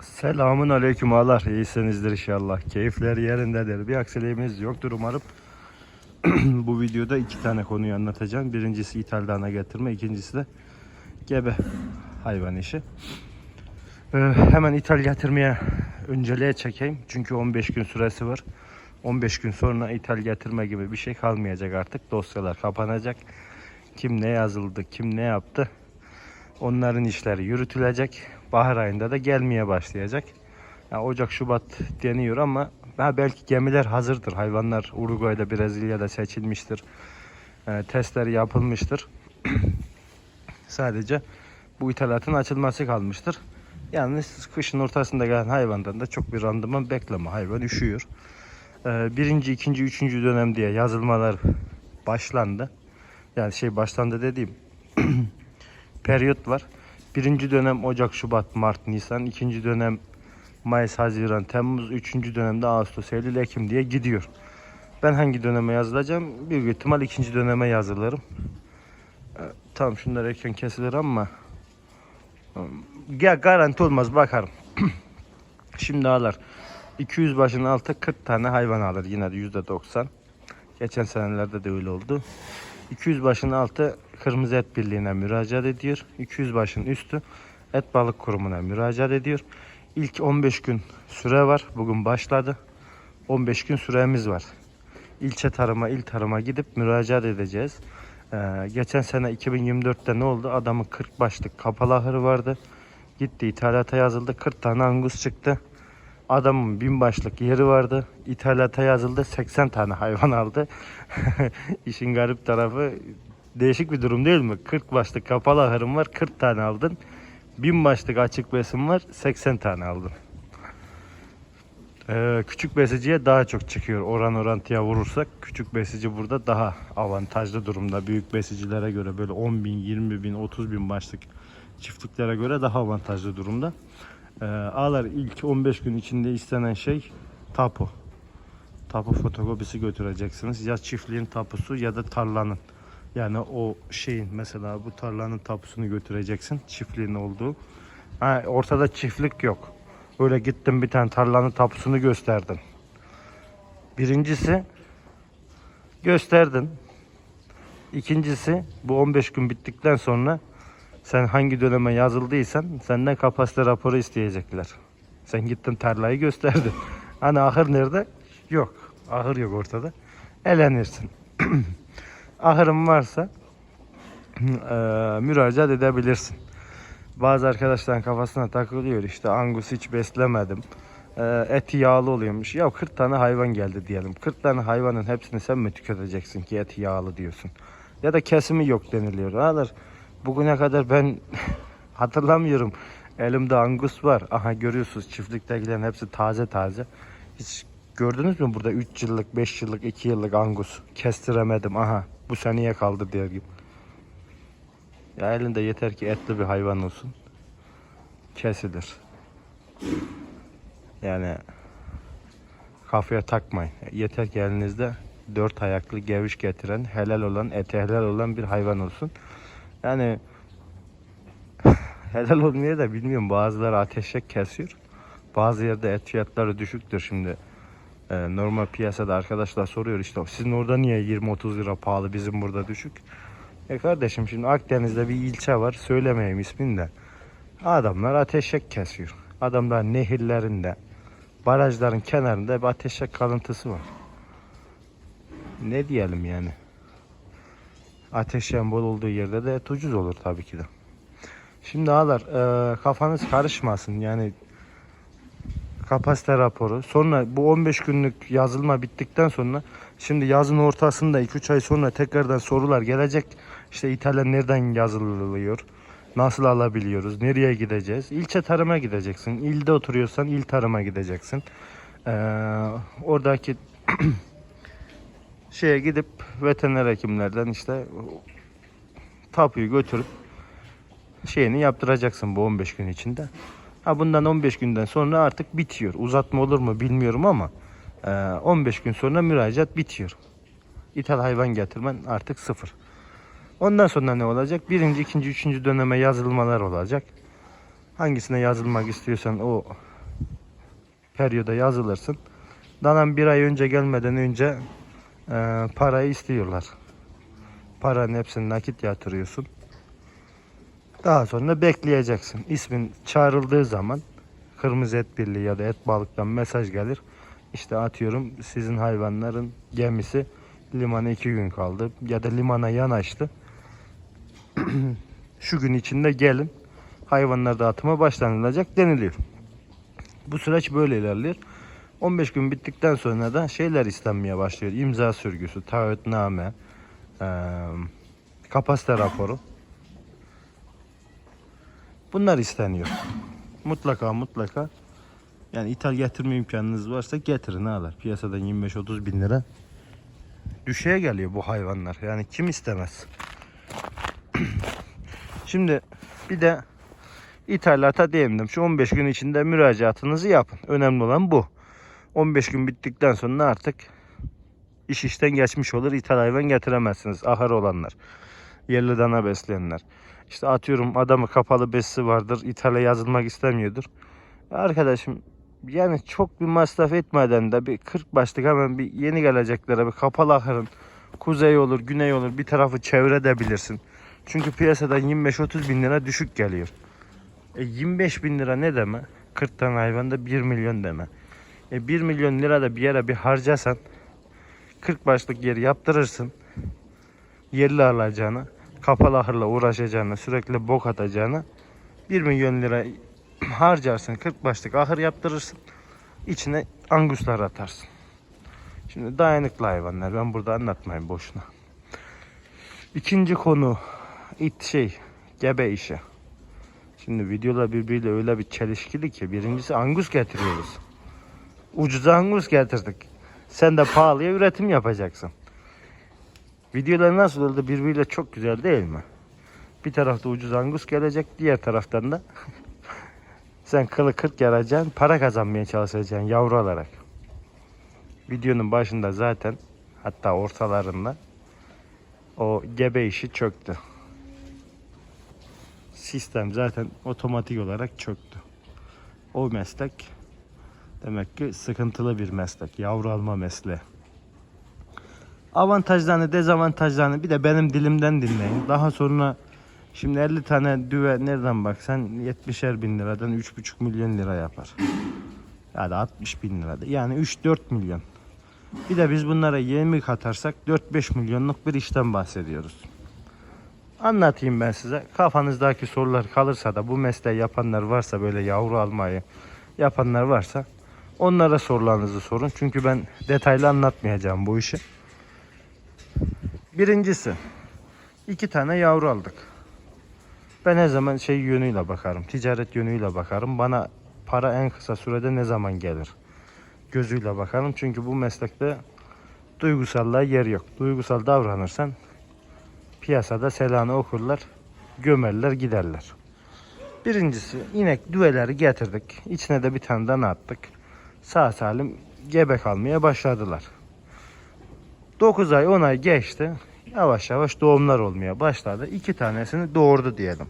Selamun aleyküm ağalar. İyisinizdir inşallah. Keyifler yerindedir. Bir aksiliğimiz yoktur umarım. Bu videoda iki tane konuyu anlatacağım. Birincisi ithal dana getirme. ikincisi de gebe hayvan işi. Ee, hemen ithal getirmeye önceliğe çekeyim. Çünkü 15 gün süresi var. 15 gün sonra ithal getirme gibi bir şey kalmayacak artık. Dosyalar kapanacak. Kim ne yazıldı, kim ne yaptı Onların işleri yürütülecek. Bahar ayında da gelmeye başlayacak. Yani Ocak, Şubat deniyor ama belki gemiler hazırdır. Hayvanlar Uruguay'da, Brezilya'da seçilmiştir. Ee, testleri yapılmıştır. Sadece bu ithalatın açılması kalmıştır. Yalnız kışın ortasında gelen hayvandan da çok bir randıman bekleme. Hayvan üşüyor. Ee, birinci, ikinci, üçüncü dönem diye yazılmalar başlandı. Yani şey başlandı dediğim periyot var. Birinci dönem Ocak, Şubat, Mart, Nisan. ikinci dönem Mayıs, Haziran, Temmuz. Üçüncü dönemde Ağustos, Eylül, Ekim diye gidiyor. Ben hangi döneme yazılacağım? Büyük ihtimal ikinci döneme yazılırım. Ee, Tamam şunlar erken kesilir ama ya garanti olmaz bakarım. Şimdi alır. 200 başın altı 40 tane hayvan alır yine de %90. Geçen senelerde de öyle oldu. 200 başın altı Kırmızı Et Birliği'ne müracaat ediyor. 200 başın üstü Et Balık Kurumu'na müracaat ediyor. İlk 15 gün süre var. Bugün başladı. 15 gün süremiz var. İlçe tarıma, il tarıma gidip müracaat edeceğiz. Ee, geçen sene 2024'te ne oldu? Adamın 40 başlık kapalı ahırı vardı. Gitti ithalata yazıldı. 40 tane angus çıktı. Adamın bin başlık yeri vardı. İthalata yazıldı. 80 tane hayvan aldı. İşin garip tarafı değişik bir durum değil mi? 40 başlık kapalı ahırım var. 40 tane aldın. Bin başlık açık besim var. 80 tane aldın. Ee, küçük besiciye daha çok çıkıyor. Oran orantıya vurursak küçük besici burada daha avantajlı durumda. Büyük besicilere göre böyle 10 bin, 20 bin, 30 bin başlık çiftliklere göre daha avantajlı durumda. Ee, ağlar ilk 15 gün içinde istenen şey tapu. Tapu fotokopisi götüreceksiniz. Ya çiftliğin tapusu ya da tarlanın. Yani o şeyin mesela bu tarlanın tapusunu götüreceksin. Çiftliğin olduğu. Ha, ortada çiftlik yok. Öyle gittim bir tane tarlanın tapusunu gösterdim. Birincisi gösterdin. İkincisi bu 15 gün bittikten sonra sen hangi döneme yazıldıysan senden kapasite raporu isteyecekler. Sen gittin tarlayı gösterdin. Hani ahır nerede? Yok. Ahır yok ortada. Elenirsin. Ahırın varsa eee, müracaat edebilirsin. Bazı arkadaşların kafasına takılıyor işte angus hiç beslemedim. Eee, eti yağlı oluyormuş. Ya 40 tane hayvan geldi diyelim. 40 tane hayvanın hepsini sen mi tüketeceksin ki eti yağlı diyorsun. Ya da kesimi yok deniliyor. Alır. Bugüne kadar ben hatırlamıyorum. Elimde angus var. Aha görüyorsunuz çiftliktekilerin hepsi taze taze. Hiç gördünüz mü burada 3 yıllık, 5 yıllık, 2 yıllık angus? Kestiremedim. Aha bu seneye kaldı diye gibi. Ya elinde yeter ki etli bir hayvan olsun. Kesilir. Yani kafaya takmayın. Yeter ki elinizde dört ayaklı geviş getiren, helal olan, eti helal olan bir hayvan olsun. Yani helal olmaya da bilmiyorum. Bazıları ateşek kesiyor. Bazı yerde et fiyatları düşüktür şimdi. Ee, normal piyasada arkadaşlar soruyor işte sizin orada niye 20-30 lira pahalı bizim burada düşük? E kardeşim şimdi Akdeniz'de bir ilçe var söylemeyeyim ismini de. Adamlar ateşek kesiyor. Adamlar nehirlerinde, barajların kenarında bir ateşek kalıntısı var. Ne diyelim yani? Ateşen bol olduğu yerde de et ucuz olur tabii ki de. Şimdi ağlar e, kafanız karışmasın yani kapasite raporu. Sonra bu 15 günlük yazılma bittikten sonra şimdi yazın ortasında 2-3 ay sonra tekrardan sorular gelecek. İşte İtalya nereden yazılıyor? Nasıl alabiliyoruz? Nereye gideceğiz? İlçe tarıma gideceksin. İlde oturuyorsan il tarıma gideceksin. Ee, oradaki şeye gidip veteriner hekimlerden işte tapuyu götürüp şeyini yaptıracaksın bu 15 gün içinde. Ha bundan 15 günden sonra artık bitiyor. Uzatma olur mu bilmiyorum ama e, 15 gün sonra müracaat bitiyor. İthal hayvan getirmen artık sıfır. Ondan sonra ne olacak? Birinci, ikinci, üçüncü döneme yazılmalar olacak. Hangisine yazılmak istiyorsan o periyoda yazılırsın. Danan bir ay önce gelmeden önce e, parayı istiyorlar. Paranın hepsini nakit yatırıyorsun. Daha sonra bekleyeceksin. İsmin çağrıldığı zaman Kırmızı Et Birliği ya da Et Balık'tan mesaj gelir. İşte atıyorum sizin hayvanların gemisi limana iki gün kaldı ya da limana yanaştı. Şu gün içinde gelin hayvanlar dağıtıma başlanılacak deniliyor. Bu süreç böyle ilerliyor. 15 gün bittikten sonra da şeyler istenmeye başlıyor. İmza sürgüsü, taahhütname, eee kapasite raporu. Bunlar isteniyor. Mutlaka mutlaka. Yani ithal getirme imkanınız varsa getirin alır. Piyasadan 25-30 bin lira düşeye geliyor bu hayvanlar. Yani kim istemez? Şimdi bir de ithalata değindim. Şu 15 gün içinde müracaatınızı yapın. Önemli olan bu. 15 gün bittikten sonra artık iş işten geçmiş olur. İthal hayvan getiremezsiniz. Ahır olanlar. Yerli dana besleyenler. İşte atıyorum adamı kapalı besi vardır. İthale yazılmak istemiyordur. Arkadaşım yani çok bir masraf etmeden de bir 40 başlık hemen bir yeni geleceklere bir kapalı ahırın kuzey olur, güney olur bir tarafı çevredebilirsin. Çünkü piyasadan 25-30 bin lira düşük geliyor. E 25 bin lira ne deme? 40 tane hayvanda 1 milyon deme. E 1 milyon lira da bir yere bir harcasan 40 başlık yeri yaptırırsın. Yerli alacağını, kapalı ahırla uğraşacağını, sürekli bok atacağını 1 milyon lira harcarsın 40 başlık ahır yaptırırsın. İçine anguslar atarsın. Şimdi dayanıklı hayvanlar. Ben burada anlatmayayım boşuna. İkinci konu it şey gebe işi. Şimdi videolar birbiriyle öyle bir çelişkili ki birincisi angus getiriyoruz. Ucuza angus getirdik. Sen de pahalıya üretim yapacaksın. Videolar nasıl oldu birbiriyle çok güzel değil mi? Bir tarafta ucuz angus gelecek, diğer taraftan da sen kılı kırk yaracaksın, para kazanmaya çalışacaksın yavru olarak. Videonun başında zaten hatta ortalarında o gebe işi çöktü. Sistem zaten otomatik olarak çöktü. O meslek demek ki sıkıntılı bir meslek. Yavru alma mesleği. Avantajlarını, dezavantajlarını bir de benim dilimden dinleyin. Daha sonra şimdi 50 tane düve nereden baksan 70'er bin liradan 3,5 milyon lira yapar. Ya da 60 bin lira. Yani 3-4 milyon. Bir de biz bunlara yemi katarsak 4-5 milyonluk bir işten bahsediyoruz. Anlatayım ben size. Kafanızdaki sorular kalırsa da bu mesleği yapanlar varsa böyle yavru almayı yapanlar varsa onlara sorularınızı sorun. Çünkü ben detaylı anlatmayacağım bu işi. Birincisi iki tane yavru aldık. Ben her zaman şey yönüyle bakarım. Ticaret yönüyle bakarım. Bana para en kısa sürede ne zaman gelir? Gözüyle bakarım. Çünkü bu meslekte duygusallığa yer yok. Duygusal davranırsan piyasada selanı okurlar, gömerler giderler. Birincisi inek düveleri getirdik. İçine de bir tane dana attık. Sağ salim gebe kalmaya başladılar. 9 ay 10 ay geçti. Yavaş yavaş doğumlar olmaya başladı. İki tanesini doğurdu diyelim.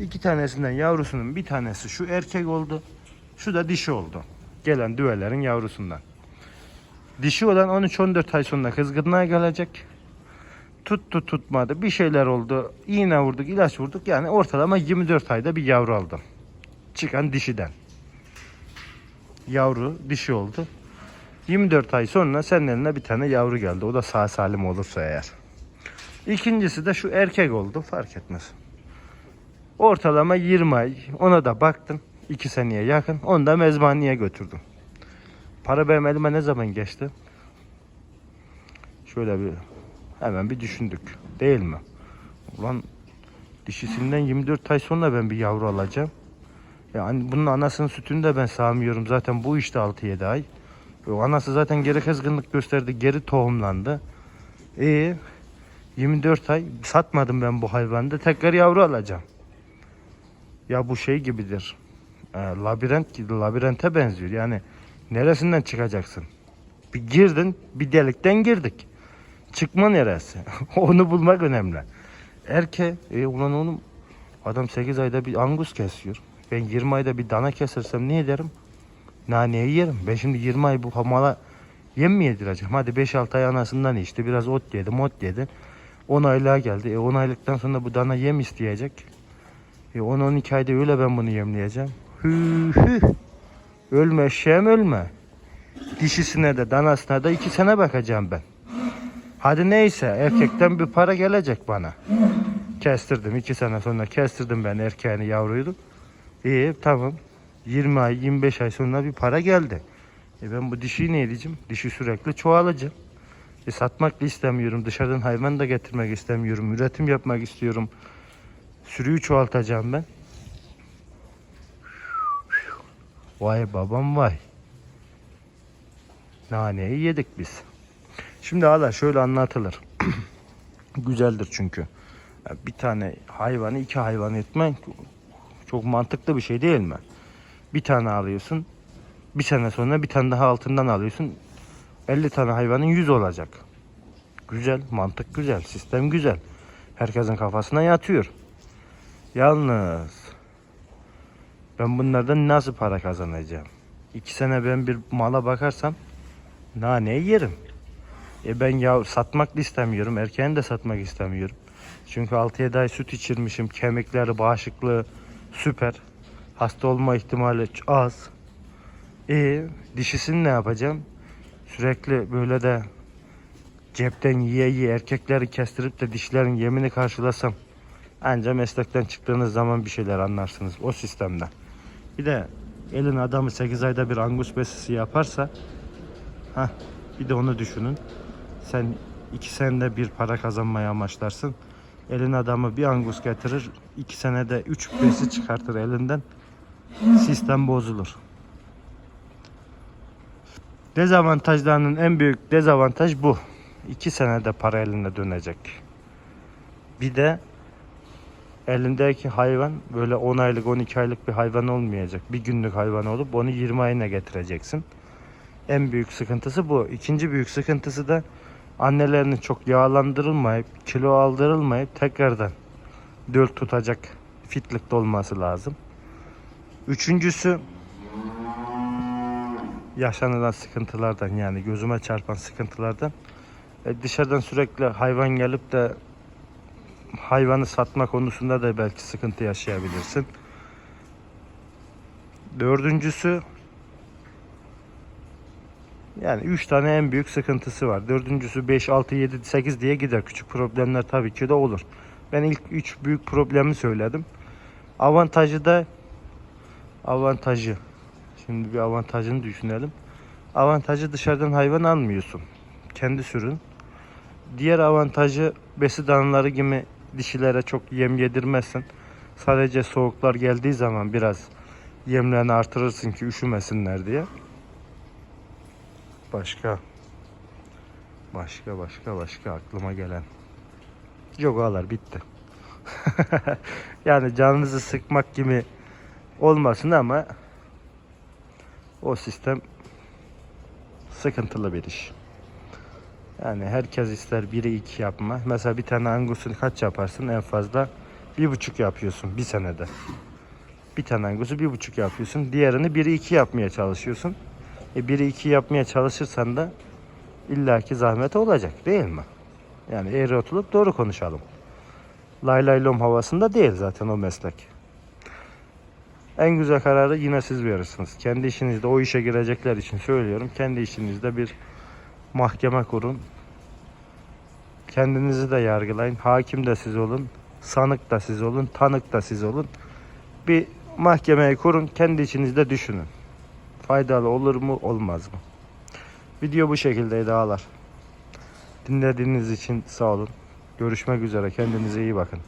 İki tanesinden yavrusunun bir tanesi şu erkek oldu. Şu da dişi oldu. Gelen düvelerin yavrusundan. Dişi olan 13-14 ay sonra kızgınlığa gelecek. Tuttu tutmadı. Bir şeyler oldu. İğne vurduk, ilaç vurduk. Yani ortalama 24 ayda bir yavru aldım. Çıkan dişiden. Yavru dişi oldu. 24 ay sonra senin eline bir tane yavru geldi. O da sağ salim olursa eğer. İkincisi de şu erkek oldu. Fark etmez. Ortalama 20 ay. Ona da baktım. 2 seneye yakın. Onu da mezbaniye götürdüm. Para benim elime ne zaman geçti? Şöyle bir hemen bir düşündük. Değil mi? Ulan dişisinden 24 ay sonra ben bir yavru alacağım. Yani bunun anasının sütünü de ben sağmıyorum. Zaten bu işte 6-7 ay. O anası zaten geri kızgınlık gösterdi. Geri tohumlandı. E 24 ay satmadım ben bu hayvanı tekrar yavru alacağım. Ya bu şey gibidir. E, labirent gibi labirente benziyor. Yani neresinden çıkacaksın? Bir girdin, bir delikten girdik. Çıkma neresi? onu bulmak önemli. Erke, e, ulan oğlum adam 8 ayda bir angus kesiyor. Ben 20 ayda bir dana kesersem ne ederim? Naneyi yerim. Ben şimdi 20 ay bu mala yem mi yedireceğim? Hadi 5-6 ay anasından içti. Biraz ot yedi, mot yedi. 10 aylığa geldi. E 10 aylıktan sonra bu dana yem isteyecek. E 10-12 ayda öyle ben bunu yemleyeceğim. Hü hü. Ölme eşeğim ölme. Dişisine de danasına da iki sene bakacağım ben. Hadi neyse erkekten bir para gelecek bana. Kestirdim iki sene sonra kestirdim ben erkeğini yavruydu. İyi tamam. 20 ay 25 ay sonra bir para geldi. E ben bu dişiyi ne edeceğim? Dişi sürekli çoğalacak. E satmak da istemiyorum. Dışarıdan hayvan da getirmek istemiyorum. Üretim yapmak istiyorum. Sürüyü çoğaltacağım ben. Vay babam vay. Naneyi yedik biz. Şimdi hala şöyle anlatılır. Güzeldir çünkü. Bir tane hayvanı iki hayvan etmek çok mantıklı bir şey değil mi? Bir tane alıyorsun. Bir sene sonra bir tane daha altından alıyorsun. 50 tane hayvanın 100 olacak. Güzel, mantık güzel, sistem güzel. Herkesin kafasına yatıyor. Yalnız ben bunlardan nasıl para kazanacağım? İki sene ben bir mala bakarsam naneyi yerim. E ben ya satmak da istemiyorum. Erkeğini de satmak istemiyorum. Çünkü 6-7 ay süt içirmişim. Kemikleri, bağışıklığı süper. Hasta olma ihtimali az. E dişisini ne yapacağım? Sürekli böyle de cepten yiye yiye erkekleri kestirip de dişlerin yemini karşılasam anca meslekten çıktığınız zaman bir şeyler anlarsınız o sistemde. Bir de elin adamı 8 ayda bir angus besisi yaparsa ha bir de onu düşünün. Sen iki senede bir para kazanmaya amaçlarsın. Elin adamı bir angus getirir. iki senede üç besi çıkartır elinden. Sistem bozulur. Dezavantajlarının en büyük dezavantaj bu. İki senede para eline dönecek. Bir de elindeki hayvan böyle 10 aylık 12 aylık bir hayvan olmayacak. Bir günlük hayvan olup onu 20 ayına getireceksin. En büyük sıkıntısı bu. İkinci büyük sıkıntısı da annelerinin çok yağlandırılmayıp, kilo aldırılmayıp tekrardan döl tutacak fitlikte olması lazım. Üçüncüsü yaşanılan sıkıntılardan yani gözüme çarpan sıkıntılardan e, dışarıdan sürekli hayvan gelip de hayvanı satma konusunda da belki sıkıntı yaşayabilirsin. Dördüncüsü yani 3 tane en büyük sıkıntısı var. Dördüncüsü 5, 6, 7, 8 diye gider. Küçük problemler tabii ki de olur. Ben ilk 3 büyük problemi söyledim. Avantajı da avantajı. Şimdi bir avantajını düşünelim. Avantajı dışarıdan hayvan almıyorsun. Kendi sürün. Diğer avantajı besi danaları gibi dişilere çok yem yedirmezsin. Sadece soğuklar geldiği zaman biraz yemlerini artırırsın ki üşümesinler diye. Başka başka başka başka aklıma gelen yogalar bitti. yani canınızı sıkmak gibi olmasın ama o sistem sıkıntılı bir iş. Yani herkes ister biri iki yapma. Mesela bir tane angusunu kaç yaparsın? En fazla bir buçuk yapıyorsun bir senede. Bir tane angusu bir buçuk yapıyorsun. Diğerini biri iki yapmaya çalışıyorsun. E biri iki yapmaya çalışırsan da illaki zahmet olacak değil mi? Yani eğri oturup doğru konuşalım. Lay lay lom havasında değil zaten o meslek. En güzel kararı yine siz verirsiniz. Kendi işinizde o işe girecekler için söylüyorum. Kendi işinizde bir mahkeme kurun. Kendinizi de yargılayın. Hakim de siz olun. Sanık da siz olun. Tanık da siz olun. Bir mahkemeyi kurun. Kendi içinizde düşünün. Faydalı olur mu olmaz mı? Video bu şekildeydi ağlar. Dinlediğiniz için sağ olun. Görüşmek üzere. Kendinize iyi bakın.